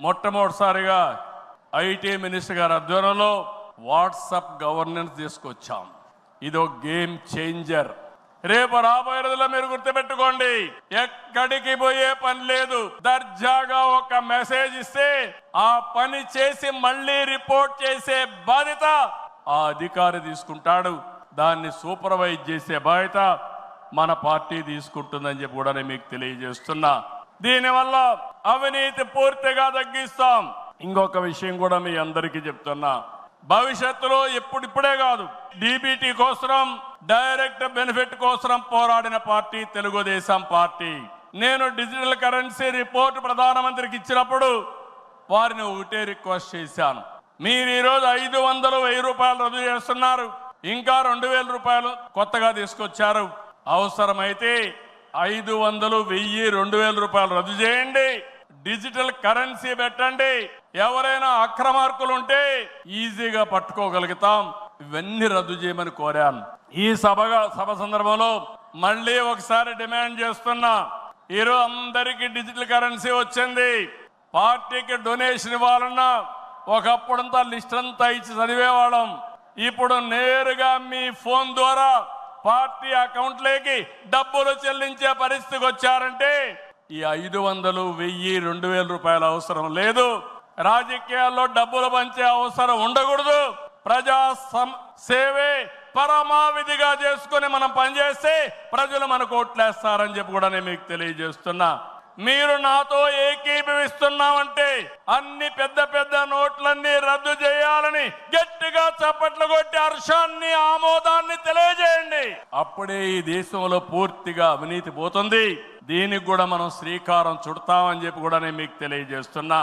మొట్టమొదటిసారిగా IT minister గారి ఆధ్వర్యంలో వాట్సాప్ గవర్నెన్స్ తీసుకొచ్చాం. ఇదో గేమ్ చేంజర్. రేపు రాబోయే రోజుల్లో మీరు గుర్తుపెట్టుకోండి ఎక్కడికి పోయే పని లేదు. దర్జాగా ఒక మెసేజ్ ఇస్తే ఆ పని చేసి మళ్ళీ రిపోర్ట్ చేసే బాధ్యత ఆ అధికారి తీసుకుంటాడు. దాన్ని సూపర్వైజ్ చేసే బాధ్యత మన పార్టీ తీసుకుంటుందని చెప్పి కూడా నేను మీకు తెలియజేస్తున్నా. దీనివల్ల అవినీతి పూర్తిగా తగ్గిస్తాం. ఇంకొక విషయం కూడా మీ అందరికీ చెప్తున్నా. భవిష్యత్తులో ఎప్పుడిప్పుడే కాదు డీబీటీ కోసం డైరెక్ట్ బెనిఫిట్ కోసం పోరాడిన పార్టీ తెలుగుదేశం పార్టీ. నేను డిజిటల్ కరెన్సీ రిపోర్ట్ ప్రధానమంత్రికి ఇచ్చినప్పుడు వారిని ఒకటే రిక్వెస్ట్ చేశాను. మీరు ఈరోజు ఐదు వందలు వెయ్యి రూపాయలు రద్దు చేస్తున్నారు. ఇంకా రెండు వేల రూపాయలు కొత్తగా తీసుకొచ్చారు. అవసరమైతే ఐదు వందలు వెయ్యి రెండు వేల రూపాయలు రద్దు చేయండి. డిజిటల్ కరెన్సీ పెట్టండి. ఎవరైనా అక్రమార్కులు ఉంటే ఈజీగా పట్టుకోగలుగుతాం. ఇవన్నీ రద్దు చేయమని కోరాను ఈ సభగా సభ సందర్భంలో మళ్ళీ ఒకసారి డిమాండ్ చేస్తున్నా. ఈరోజు అందరికీ డిజిటల్ కరెన్సీ వచ్చింది. పార్టీకి డొనేషన్ ఇవ్వాలన్నా ఒకప్పుడంతా లిస్ట్ అంతా ఇచ్చి చదివేవాళ్ళం. ఇప్పుడు నేరుగా మీ ఫోన్ ద్వారా పార్టీ అకౌంట్లోకి డబ్బులు చెల్లించే పరిస్థితికి వచ్చారంటే ఈ ఐదు వందలు వెయ్యి రెండు వేల రూపాయల అవసరం లేదు. రాజకీయాల్లో డబ్బులు పంచే అవసరం ఉండకూడదు. ప్రజా సేవే పరమావిధిగా చేసుకుని మనం పనిచేస్తే ప్రజలు మనకు ఓట్లేస్తారని చెప్పి కూడా నేను మీకు తెలియజేస్తున్నా. మీరు నాతో ఏకీభవిస్తున్నామంటే అన్ని పెద్ద పెద్ద నోట్లన్నీ రద్దు చేయాలని గట్టిగా చప్పట్లు కొట్టి హర్షాన్ని ఆమోదాన్ని తెలియ అప్పుడే ఈ దేశంలో పూర్తిగా అవినీతి పోతుంది. దీనికి కూడా మనం శ్రీకారం చుడతామని చెప్పి కూడా నేను మీకు తెలియజేస్తున్నా.